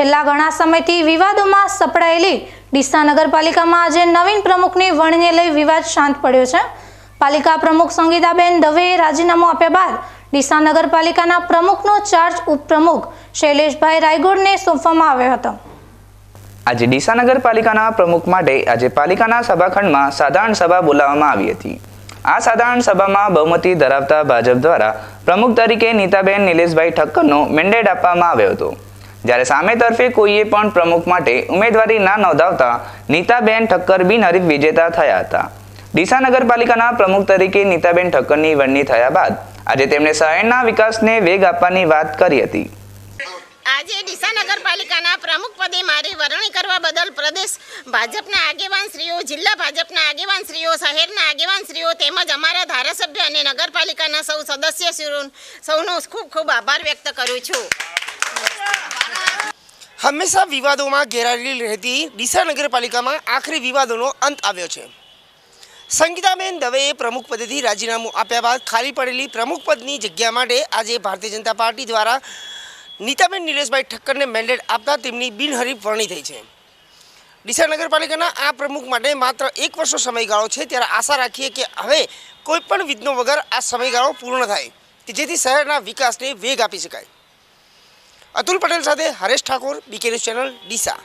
છેલ્લા ઘણા સમયથી વિવાદોમાં સપડાયેલી ડીસા નગરપાલિકામાં આજે નવીન પ્રમુખની વણને લઈ વિવાદ શાંત પડ્યો છે. પાલિકા પ્રમુખ સંગીતાબેન દવેએ રાજીનામું આપ્યા બાદ ડીસા નગરપાલિકાના પ્રમુખનો ચાર્જ ઉપપ્રમુખ શૈલેષભાઈ રાયગોડને સોંપવામાં આવ્યો હતો. આજે ડીસા નગરપાલિકાના પ્રમુખ માટે આજે પાલિકાના સભાખંડમાં સાધારણ સભા બોલાવવામાં આવી હતી. આ સાધારણ સભામાં બહુમતી ધરાવતા ભાજપ દ્વારા પ્રમુખ તરીકે નીતાબેન નિલેશભાઈ ઠક્કરનો મેન્ડેટ આપવામાં આવ્યો હતો. જ્યારે સામે તરફે કોઈએ પણ પ્રમુખ માટે ઉમેદવારી ના નોંધાવતા નીતાબેન ઠક્કર બિનહરીફ વિજેતા થયા હતા. ડીસા નગરપાલિકાના પ્રમુખ તરીકે નીતાબેન ઠક્કરની વરણી થયા બાદ આજે તેમણે શહેરના વિકાસને વેગ આપવાની વાત કરી હતી. આજે ડીસા નગરપાલિકાના પ્રમુખ પદે મારી વરણી કરવા બદલ પ્રદેશ ભાજપના આગેવાનશ્રીઓ જિલ્લા ભાજપના આગેવાનશ્રીઓ શહેરના આગેવાનશ્રીઓ તેમજ અમારા ધારાસભ્ય અને નગરપાલિકાના સૌ સદસ્યશ્રીઓ સૌનો ખૂબ ખૂબ આભાર વ્યક્ત કરું છું. હંમેશા વિવાદોમાં ઘેરાયેલી રહેતી ડીસા નગરપાલિકામાં આખરી વિવાદોનો અંત આવ્યો છે. સંગીતાબેન દવેએ પ્રમુખ પદેથી રાજીનામું આપ્યા બાદ ખાલી પડેલી પ્રમુખ પદની જગ્યા માટે આજે ભારતીય જનતા પાર્ટી દ્વારા નીતાબેન નિલેશભાઈ ઠક્કરને મેન્ડેટ આપતા તેમની બિનહરીફ વરણી થઈ છે. ડીસા નગરપાલિકાના આ પ્રમુખ માટે માત્ર એક વર્ષનો સમયગાળો છે ત્યારે આશા રાખીએ કે હવે કોઈપણ વિઘ્નો વગર આ સમયગાળો પૂર્ણ થાય કે જેથી શહેરના વિકાસને વેગ આપી શકાય. અતુલ પટેલ સાથે હરેશ ઠાકોર બીકે ચેનલ ડીસા.